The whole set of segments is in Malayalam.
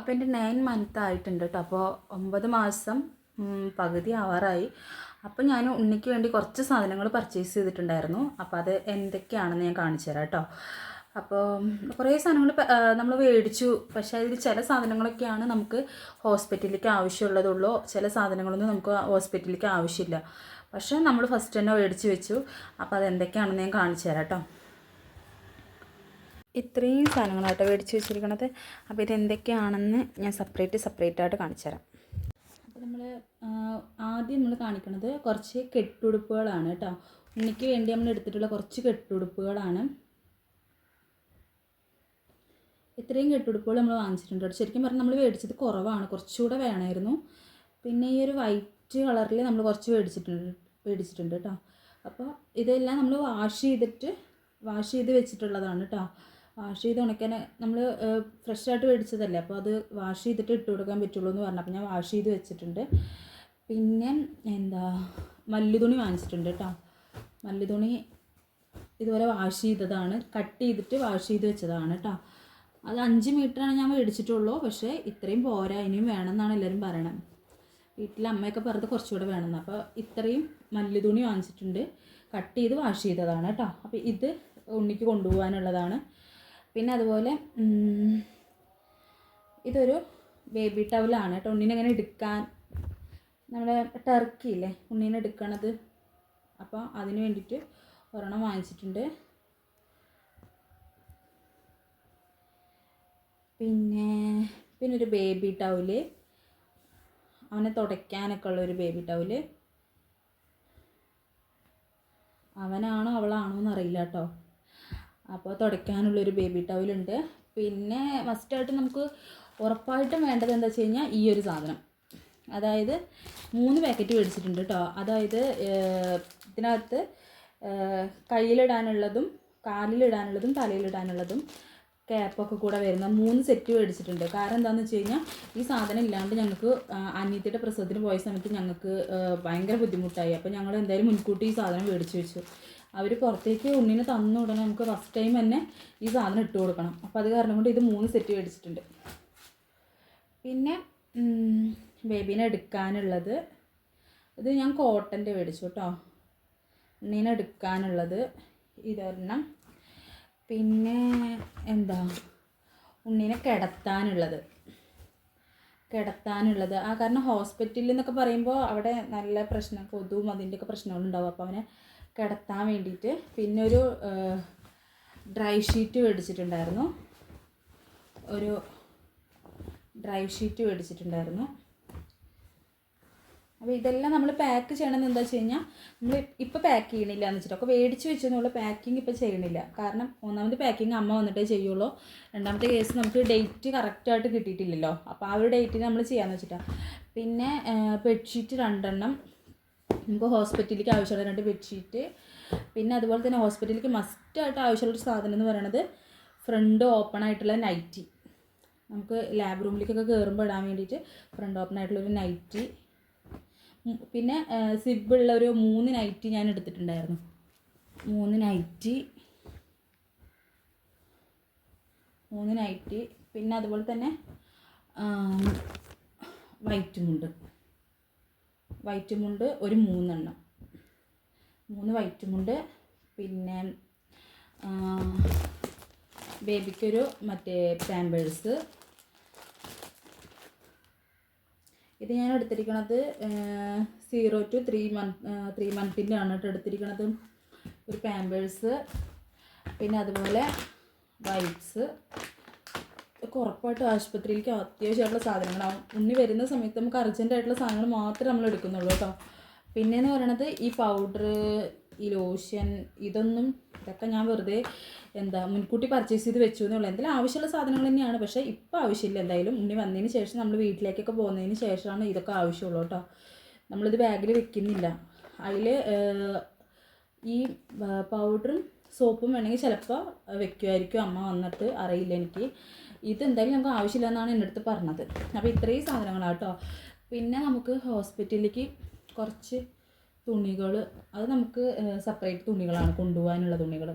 അപ്പോൾ എന്റെ നയൻ മന്ത് ആയിട്ടുണ്ട് കേട്ടോ അപ്പോൾ ഒമ്പത് മാസം പകുതി ആവാറായി. അപ്പോൾ ഞാൻ ഉണ്ണിക്ക് വേണ്ടി കുറച്ച് സാധനങ്ങൾ പർച്ചേസ് ചെയ്തിട്ടുണ്ടായിരുന്നു. അപ്പോൾ അത് എന്തൊക്കെയാണെന്ന് ഞാൻ കാണിച്ചു തരാം കേട്ടോ അപ്പോൾ കുറേ സാധനങ്ങൾ നമ്മൾ മേടിച്ചു. പക്ഷേ അതിൽ ചില സാധനങ്ങളൊക്കെയാണ് നമുക്ക് ഹോസ്പിറ്റലിലേക്ക് ആവശ്യമുള്ളതുള്ളൂ. ചില സാധനങ്ങളൊന്നും നമുക്ക് ഹോസ്പിറ്റലിലേക്ക് ആവശ്യമില്ല. പക്ഷേ നമ്മൾ ഫസ്റ്റ് തന്നെ മേടിച്ച് വെച്ചു. അപ്പോൾ അത് എന്തൊക്കെയാണെന്ന് ഞാൻ കാണിച്ചു തരാം കേട്ടോ ഇത്രയും സാധനങ്ങളാട്ടോ മേടിച്ച് വെച്ചിരിക്കണത്. അപ്പോൾ ഇത് എന്തൊക്കെയാണെന്ന് ഞാൻ സെപ്പറേറ്റ് സെപ്പറേറ്റ് ആയിട്ട് കാണിച്ചു തരാം. അപ്പോൾ നമ്മൾ ആദ്യം നമ്മൾ കാണിക്കുന്നത് കുറച്ച് കെട്ടുടുപ്പുകളാണ് കേട്ടോ. ഉണ്ണിക്ക് വേണ്ടി നമ്മൾ എടുത്തിട്ടുള്ള കുറച്ച് കെട്ടുടുപ്പുകളാണ്. ഇത്രയും കെട്ടുടുപ്പുകൾ നമ്മൾ വാങ്ങിച്ചിട്ടുണ്ട് കേട്ടോ. ശരിക്കും പറഞ്ഞാൽ നമ്മൾ മേടിച്ചത് കുറവാണ്. കുറച്ചുകൂടെ വേണമായിരുന്നു. പിന്നെ ഈ ഒരു വൈറ്റ് കളറിൽ നമ്മൾ കുറച്ച് മേടിച്ചിട്ടുണ്ട് മേടിച്ചിട്ടുണ്ട് കേട്ടോ. അപ്പോൾ ഇതെല്ലാം നമ്മൾ വാഷ് ചെയ്തിട്ട് വാഷ് ചെയ്ത് വെച്ചിട്ടുള്ളതാണ് കേട്ടോ. വാഷ് ചെയ്ത് ഉണക്കാൻ നമ്മൾ ഫ്രഷ് ആയിട്ട് മേടിച്ചതല്ലേ അപ്പോൾ അത് വാഷ് ചെയ്തിട്ട് ഇട്ട് കൊടുക്കാൻ പറ്റുള്ളൂ എന്ന് പറഞ്ഞു. അപ്പോൾ ഞാൻ വാഷ് ചെയ്ത് വെച്ചിട്ടുണ്ട്. പിന്നെ എന്താ മല്ലുതുണി വാങ്ങിച്ചിട്ടുണ്ട് കേട്ടോ. മല്ലുതുണി ഇതുപോലെ വാഷ് ചെയ്തതാണ്. കട്ട് ചെയ്തിട്ട് വാഷ് ചെയ്ത് വെച്ചതാണ് കേട്ടോ. അത് അഞ്ച് മീറ്ററാണ് ഞാൻ മേടിച്ചിട്ടുള്ളൂ. പക്ഷേ ഇത്രയും പോരാ ഇനിയും വേണമെന്നാണ് എല്ലാവരും പറയണത്. വീട്ടിൽ അമ്മയൊക്കെ പറഞ്ഞത് കുറച്ചുകൂടെ വേണമെന്ന്. അപ്പോൾ ഇത്രയും മല്ലി തുണി വാങ്ങിച്ചിട്ടുണ്ട്. കട്ട് ചെയ്ത് വാഷ് ചെയ്തതാണ് കേട്ടോ. അപ്പോൾ ഇത് ഉണ്ണിക്ക് കൊണ്ടുപോകാനുള്ളതാണ്. പിന്നെ അതുപോലെ ഇതൊരു ബേബി ടവലാണ് കേട്ടോ. ഉണ്ണിനെ ഇങ്ങനെ എടുക്കാൻ നമ്മുടെ ടർക്കി ഇല്ലേ ഉണ്ണീനെ എടുക്കണത്. അപ്പോൾ അതിന് വേണ്ടിയിട്ട് ഒരെണ്ണം വാങ്ങിച്ചിട്ടുണ്ട്. പിന്നെ പിന്നെ ഒരു ബേബി ടവൽ അവനെ തുടയ്ക്കാനൊക്കെ ഉള്ള ഒരു ബേബി ടവൽ അവനാണോ അവളാണോ എന്നറിയില്ല കേട്ടോ. അപ്പോൾ തുടയ്ക്കാനുള്ളൊരു ബേബി ടവലുണ്ട് പിന്നെ മസ്റ്റായിട്ട് നമുക്ക് ഉറപ്പായിട്ടും വേണ്ടത് എന്താ വെച്ച് കഴിഞ്ഞാൽ ഈ ഒരു സാധനം. അതായത് മൂന്ന് പാക്കറ്റ് മേടിച്ചിട്ടുണ്ട് കേട്ടോ അതായത് ഇതിനകത്ത് കയ്യിലിടാനുള്ളതും കാലിലിടാനുള്ളതും തലയിലിടാനുള്ളതും ക്യാപ്പൊക്കെ കൂടെ വരുന്ന മൂന്ന് സെറ്റ് മേടിച്ചിട്ടുണ്ട്. കാരണം എന്താണെന്ന് വെച്ച് കഴിഞ്ഞാൽ ഈ സാധനം ഇല്ലാണ്ട് ഞങ്ങൾക്ക് അനിയത്തിയുടെ പ്രസവത്തിന് പോയ സമയത്ത് ഞങ്ങൾക്ക് ഭയങ്കര ബുദ്ധിമുട്ടായി. അപ്പോൾ ഞങ്ങൾ എന്തായാലും മുൻകൂട്ടി ഈ സാധനം മേടിച്ച് വെച്ചു. അവർ പുറത്തേക്ക് ഉണ്ണിന് തന്നു ഉടനെ നമുക്ക് ഫസ്റ്റ് ടൈം തന്നെ ഈ സാധനം ഇട്ട് കൊടുക്കണം. അപ്പോൾ അത് കാരണം കൊണ്ട് ഇത് മൂന്ന് സെറ്റ് മേടിച്ചിട്ടുണ്ട്. പിന്നെ ബേബീനെ എടുക്കാനുള്ളത് ഇത് ഞാൻ കോട്ടന്റെ മേടിച്ചു കേട്ടോ. ഉണ്ണീനെ എടുക്കാനുള്ളത് ഇതൊരെണ്ണം. പിന്നെ എന്താ? ഉണ്ണീനെ കിടത്താനുള്ളത്. കിടത്താനുള്ളത്. ആ കാരണം ഹോസ്പിറ്റലിൽ എന്നൊക്കെ പറയുമ്പോൾ അവിടെ നല്ല പ്രശ്നം കൊതുവും അതിന്റെയൊക്കെ പ്രശ്നങ്ങളുണ്ടാവും. അപ്പോൾ അവനെ കിടത്താൻ വേണ്ടിയിട്ട് പിന്നെ ഒരു ഡ്രൈ ഷീറ്റ് മേടിച്ചിട്ടുണ്ടായിരുന്നു. ഒരു ഡ്രൈ ഷീറ്റ് മേടിച്ചിട്ടുണ്ടായിരുന്നു. അപ്പോൾ ഇതെല്ലാം നമ്മൾ പാക്ക് ചെയ്യണമെന്ന് എന്താ വെച്ച് കഴിഞ്ഞാൽ നമ്മൾ ഇപ്പോൾ പാക്ക് ചെയ്യണില്ല എന്ന് വെച്ചിട്ട് ഒക്കെ മേടിച്ച് വെച്ചെന്നുള്ള പാക്കിംഗ് ഇപ്പോൾ ചെയ്യണില്ല. കാരണം ഒന്നാമത് പാക്കിംഗ് അമ്മ വന്നിട്ടേ ചെയ്യുള്ളൂ. രണ്ടാമത്തെ കേസ് നമുക്ക് ഡേറ്റ് കറക്റ്റായിട്ട് കിട്ടിയിട്ടില്ലല്ലോ. അപ്പോൾ ആ ഒരു ഡേറ്റിന് നമ്മൾ ചെയ്യാമെന്ന് വെച്ചിട്ടാണ് പിന്നെ ബെഡ്ഷീറ്റ് രണ്ടെണ്ണം. നമുക്ക് ഹോസ്പിറ്റലിലേക്ക് ആവശ്യമുള്ള രണ്ട് ബെഡ്ഷീറ്റ് പിന്നെ അതുപോലെ തന്നെ ഹോസ്പിറ്റലിലേക്ക് മസ്റ്റായിട്ട് ആവശ്യമുള്ളൊരു സാധനം എന്ന് പറയുന്നത് ഫ്രണ്ട് ഓപ്പൺ ആയിട്ടുള്ള നൈറ്റി നമുക്ക് ലാബ് റൂമിലേക്കൊക്കെ കയറുമ്പോൾ ഇടാൻ വേണ്ടിയിട്ട് ഫ്രണ്ട് ഓപ്പൺ ആയിട്ടുള്ളൊരു നൈറ്റി ഉം, പിന്നെ സിബുള്ള ഒരു മൂന്ന് നൈറ്റി ഞാൻ എടുത്തിട്ടുണ്ടായിരുന്നു. മൂന്ന് നൈറ്റി മൂന്ന് നൈറ്റി പിന്നെ അതുപോലെ തന്നെ വൈറ്റ് മുണ്ട് വൈറ്റ് മുണ്ട് ഒരു മൂന്നെണ്ണം. മൂന്ന് വൈറ്റ് മുണ്ട് പിന്നെ ബേബിക്കൊരു മറ്റേ പാമ്പേഴ്സ്. ഇത് ഞാൻ എടുത്തിരിക്കണത് zero to three month three മന്തിന്റെ ആണ് കേട്ടോ എടുത്തിരിക്കണത്. ഒരു പാമ്പേഴ്സ്. പിന്നെ അതുപോലെ വൈപ്സ് ഒക്കെ ഉറപ്പായിട്ടും ആശുപത്രിയിലേക്ക് അത്യാവശ്യമായിട്ടുള്ള സാധനങ്ങളാവും. ഉണ്ണി വരുന്ന സമയത്ത് നമുക്ക് അർജന്റായിട്ടുള്ള സാധനങ്ങൾ മാത്രമേ നമ്മൾ എടുക്കുന്നുള്ളൂ കേട്ടോ. പിന്നെയെന്ന് പറയണത് ഈ പൗഡർ ഈ ലോഷൻ ഇതൊന്നും ഇതൊക്കെ ഞാൻ വെറുതെ എന്താ മുൻകൂട്ടി പർച്ചേസ് ചെയ്ത് വെച്ചു എന്നുള്ളൂ എന്തെങ്കിലും ആവശ്യമുള്ള സാധനങ്ങൾ തന്നെയാണ്. പക്ഷേ ഇപ്പോൾ ആവശ്യമില്ല. എന്തായാലും ഉണ്ണി വന്നതിന് ശേഷം നമ്മൾ വീട്ടിലേക്കൊക്കെ പോകുന്നതിന് ശേഷമാണ് ഇതൊക്കെ ആവശ്യമുള്ളൂ കേട്ടോ. നമ്മളിത് ബാഗിൽ വെക്കുന്നില്ല. അതിൽ ഈ പൗഡറും സോപ്പും വേണമെങ്കിൽ ചിലപ്പോൾ വെക്കുമായിരിക്കും. അമ്മ വന്നിട്ട് അറിയില്ല എനിക്ക്. ഇത് എന്തായാലും നമുക്ക് ആവശ്യമില്ല എന്നാണ് എന്റെ അടുത്ത് പറഞ്ഞത്. അപ്പോൾ ഇത്രയും സാധനങ്ങളാണ് കേട്ടോ പിന്നെ നമുക്ക് ഹോസ്പിറ്റലിലേക്ക് കുറച്ച് തുണികൾ അത് നമുക്ക് സെപ്പറേറ്റ് തുണികളാണ് കൊണ്ടുപോകാനുള്ള തുണികൾ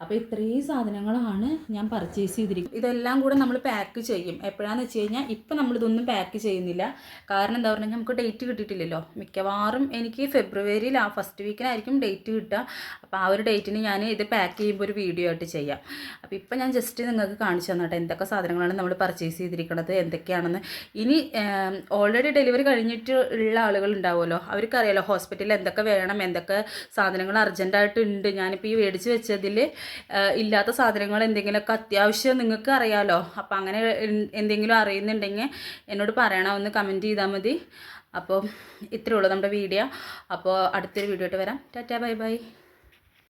അപ്പോൾ ഇത്രയും സാധനങ്ങളാണ് ഞാൻ പർച്ചേസ് ചെയ്തിരിക്കുന്നത്. ഇതെല്ലാം കൂടെ നമ്മൾ പാക്ക് ചെയ്യും. എപ്പോഴാന്ന് വെച്ച് കഴിഞ്ഞാൽ ഇപ്പം നമ്മളിതൊന്നും പാക്ക് ചെയ്യുന്നില്ല. കാരണം എന്താ പറഞ്ഞാൽ നമുക്ക് ഡേറ്റ് കിട്ടിയിട്ടില്ലല്ലോ. മിക്കവാറും എനിക്ക് ഫെബ്രുവരിയിൽ ആ ഫസ്റ്റ് വീക്കിനായിരിക്കും ഡേറ്റ് കിട്ടുക. അപ്പോൾ ആ ഒരു ഡേറ്റിന് ഞാൻ ഇത് പാക്ക് ചെയ്യുമ്പോൾ ഒരു വീഡിയോ ആയിട്ട് ചെയ്യാം. അപ്പോൾ ഇപ്പം ഞാൻ ജസ്റ്റ് നിങ്ങൾക്ക് കാണിച്ചു തന്നെ എന്തൊക്കെ സാധനങ്ങളാണ് നമ്മൾ പർച്ചേസ് ചെയ്തിരിക്കുന്നത് എന്തൊക്കെയാണെന്ന്. ഇനി ഓൾറെഡി ഡെലിവറി കഴിഞ്ഞിട്ട് ഉള്ള ആളുകൾ ഉണ്ടാവുമല്ലോ. അവർക്കറിയാലോ ഹോസ്പിറ്റലിൽ എന്തൊക്കെ വേണം എന്തൊക്കെ സാധനങ്ങൾ അർജന്റായിട്ട് ഉണ്ട് ഞാനിപ്പോൾ ഈ മേടിച്ച് വെച്ചതിൽ ഇല്ലാത്ത സാധനങ്ങൾ എന്തെങ്കിലുമൊക്കെ അത്യാവശ്യം നിങ്ങൾക്ക് അറിയാമല്ലോ അപ്പോൾ അങ്ങനെ എന്തെങ്കിലും അറിയുന്നുണ്ടെങ്കിൽ എന്നോട് പറയണം ഒന്ന് കമന്റ് ചെയ്താൽ മതി. അപ്പോൾ ഇത്രയേ ഉള്ളൂ നമ്മുടെ വീഡിയോ അപ്പോൾ അടുത്തൊരു വീഡിയോ ആയിട്ട് വരാം. Tata bye bye.